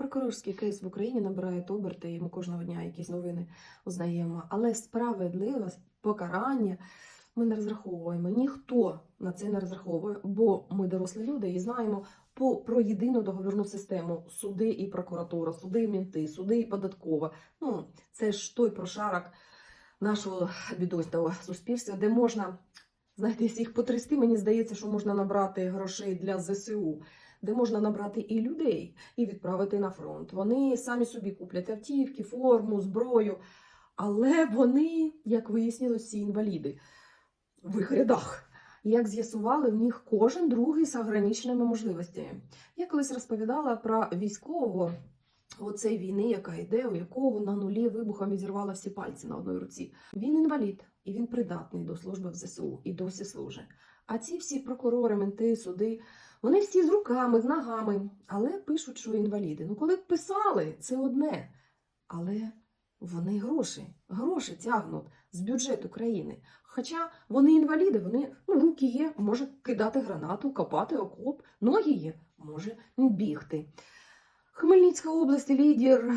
Прокурорський кейс в Україні набирає оберти, і ми кожного дня якісь новини узнаємо. Але справедливе покарання ми не розраховуємо. Ніхто на це не розраховує, бо ми дорослі люди і знаємо по, про єдину договірну систему суди і прокуратура, суди і мінти, суди і податкова. Ну, це ж той прошарок нашого бідосного суспільства, де можна, знаєте, всіх потрясти, мені здається, що можна набрати грошей для ЗСУ, де можна набрати і людей, і відправити на фронт. Вони самі собі куплять автівки, форму, зброю. Але вони, як вияснилось, всі інваліди в їх рядах. Як з'ясували, в них кожен другий з ограниченими можливостями. Я колись розповідала про військового оцей війни, яка йде, у якого на нулі вибухом відірвало всі пальці на одній руці. Він інвалід і він придатний до служби в ЗСУ і досі служить. А ці всі прокурори, менти, суди, вони всі з руками, з ногами, але пишуть, що інваліди. Ну, коли б писали, це одне. Але вони гроші, гроші тягнуть з бюджету країни. Хоча вони інваліди, вони ну, руки є, може кидати гранату, копати окоп, ноги є, може бігти. Хмельницька область лідер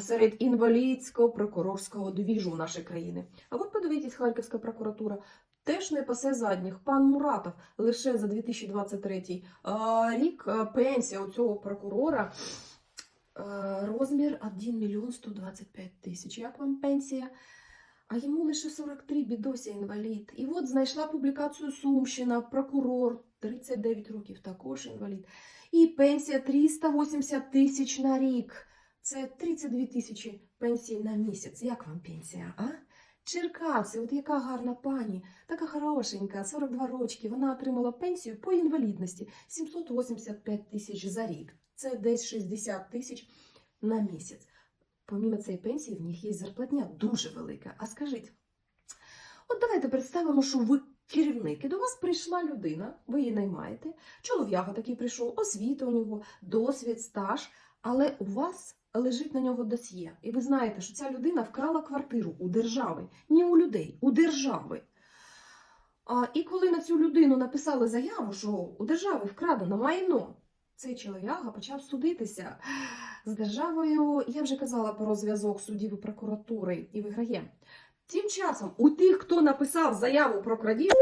серед інвалідського прокурорського двіжу нашої країни. А от подивіться, Харківська прокуратура теж не пасе задніх. Пан Муратов лише за 2023 рік пенсія у цього прокурора розмір 1 мільйон 125 тисяч. Як вам пенсія? А йому лише 43, бідося інвалід. І от знайшла публікацію Сумщина, прокурор, 39 років, також інвалід. І пенсія 380 тисяч на рік. Це 32 тисячі пенсії на місяць. Як вам пенсія, а? Черкаси, от яка гарна пані, така хорошенька, 42 рочки. Вона отримала пенсію по інвалідності 785 тисяч за рік. Це десь 60 тисяч на місяць. Помімо цієї пенсії, в них є зарплатня дуже велика. А скажіть, от давайте представимо, що ви керівник, і до вас прийшла людина, ви її наймаєте, чолов'яга такий прийшов, освіта у нього, досвід, стаж, але у вас лежить на нього досьє. І ви знаєте, що ця людина вкрала квартиру у держави, не у людей, у держави. А, і коли на цю людину написали заяву, що у держави вкрадено майно, цей чолов'яга почав судитися з державою. Я вже казала про зв'язок судів і прокуратури і виграє. Тим часом у тих, хто написав заяву про крадіжку,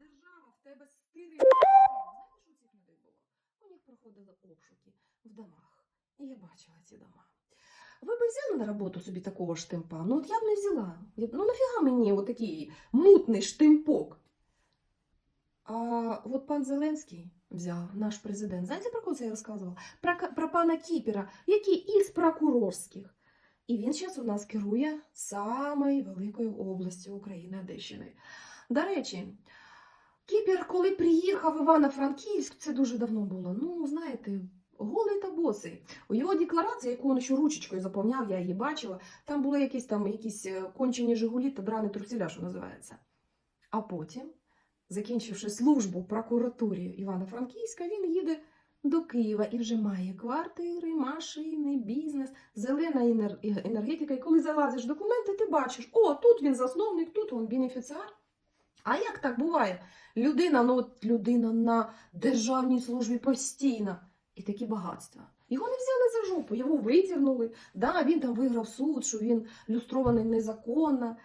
держава в тебе стирить. Знаєш, що цих людей було? У них проходили обшуки в домах. І я бачила ці дома. Ви б взяли на роботу собі такого штемпа? Ну от я б не взяла. Ну нафіга мені отакий мутний штемпок? А от пан Зеленський взяв, наш президент. Знаєте, про кого це я розказувала? Про, про пана Кіпера, який із прокурорських. І він зараз у нас керує самою великою областю України Одещини. До речі, Кіпер, коли приїхав Івано-Франківськ, це дуже давно було. Ну, знаєте, голий та босий. У його декларації, яку він ще ручечкою заповняв, я її бачила, там були якісь там якісь е, кончені Жигулі та драні труселя, що називається. А потім, закінчивши службу прокуратурі Івано-Франківська, він їде до Києва і вже має квартири, машини, бізнес, зелена енергетика. І коли залазиш в документи, ти бачиш, о, тут він засновник, тут він бенефіціар. А як так буває? Людина, ну от людина на державній службі постійно. І такі багатства. Його не взяли за жопу, його витягнули. Да, він там виграв суд, що він люстрований незаконно.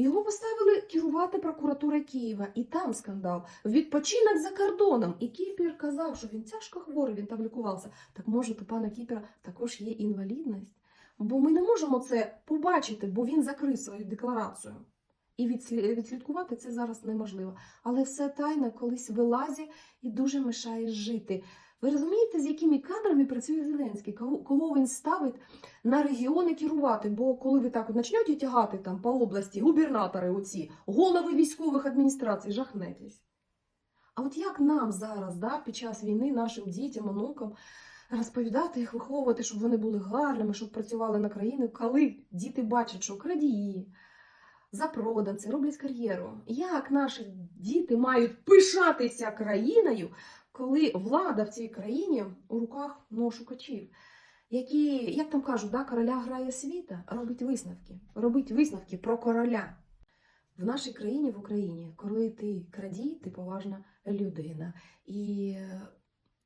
Його поставили керувати прокуратурою Києва, і там скандал. Відпочинок за кордоном. І Кіпер казав, що він тяжко хворий, він там лікувався. Так може, у пана Кіпера також є інвалідність? Бо ми не можемо це побачити, бо він закрив свою декларацію. І відслі- відслідкувати це зараз неможливо. Але все тайне колись вилазить і дуже мешає жити. Ви розумієте, з якими кадрами працює Зеленський? Кого, він ставить на регіони керувати? Бо коли ви так от почнете тягати там по області губернатори, оці голови військових адміністрацій, жахнетесь. А от як нам зараз, да, під час війни, нашим дітям, онукам розповідати їх, виховувати, щоб вони були гарними, щоб працювали на країну, коли діти бачать, що крадії, запроданці роблять кар'єру. Як наші діти мають пишатися країною, коли влада в цій країні у руках ну, шукачів, які, як там кажуть, да, короля грає світа, робить висновки, робить висновки про короля. В нашій країні, в Україні, коли ти крадій, ти поважна людина. І е,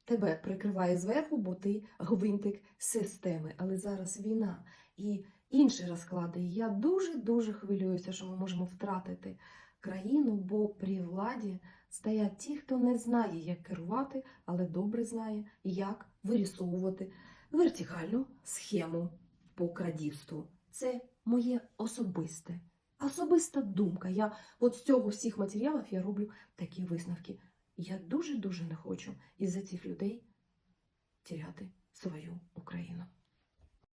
тебе прикриває зверху, бо ти гвинтик системи. Але зараз війна і інші розклади. Я дуже-дуже хвилююся, що ми можемо втратити країну, бо при владі стоять ті, хто не знає, як керувати, але добре знає, як вирісовувати вертикальну схему по крадівству. Це моє особисте, особиста думка. Я от з цього всіх матеріалів я роблю такі висновки. Я дуже-дуже не хочу із-за цих людей тіряти свою Україну.